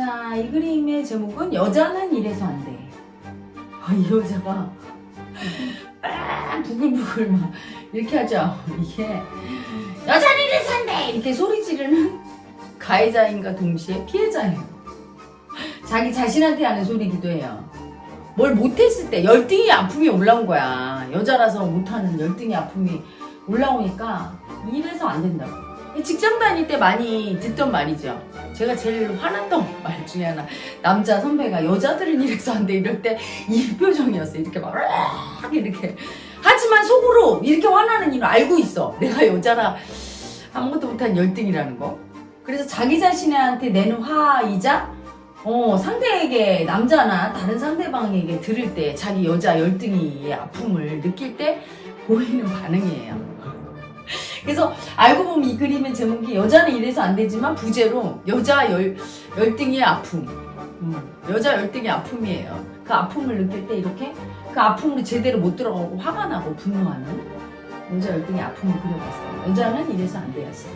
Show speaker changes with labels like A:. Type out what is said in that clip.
A: 이 그림의 제목은 여자는 이래서 안 돼. 아, 이 여자가 아, 부글부글 막 이렇게 하죠. 이게 여자는 이래서 안 돼! 이렇게 소리 지르는 가해자인가 동시에 피해자예요. 자기 자신한테 하는 소리기도 해요. 뭘 못했을 때 열등이 아픔이 올라온 거야. 여자라서 못하는 열등이 아픔이 올라오니까 이래서 안 된다고. 직장 다닐 때 많이 듣던 말이죠. 제가 제일 화났던 말 중에 하나. 남자 선배가 여자들은 이래서 안 돼. 이럴 때 이 표정이었어요. 이렇게 막, 이렇게. 하지만 속으로 이렇게 화나는 이유를 알고 있어. 내가 여자라 아무것도 못한 열등이라는 거. 그래서 자기 자신한테 내는 화이자 어, 상대에게 남자나 다른 상대방에게 들을 때 자기 여자 열등이의 아픔을 느낄 때 보이는 반응이에요. 그래서 알고 보면 이 그림의 제목이 여자는 이래서 안 되지만 부제로 여자 열, 열등의 아픔. 음, 여자 열등의 아픔이에요. 그 아픔을 느낄 때 이렇게 그 아픔으로 제대로 못 들어가고 화가 나고 분노하는 여자 열등의 아픔을 그려봤어요. 여자는 이래서 안 되었어요.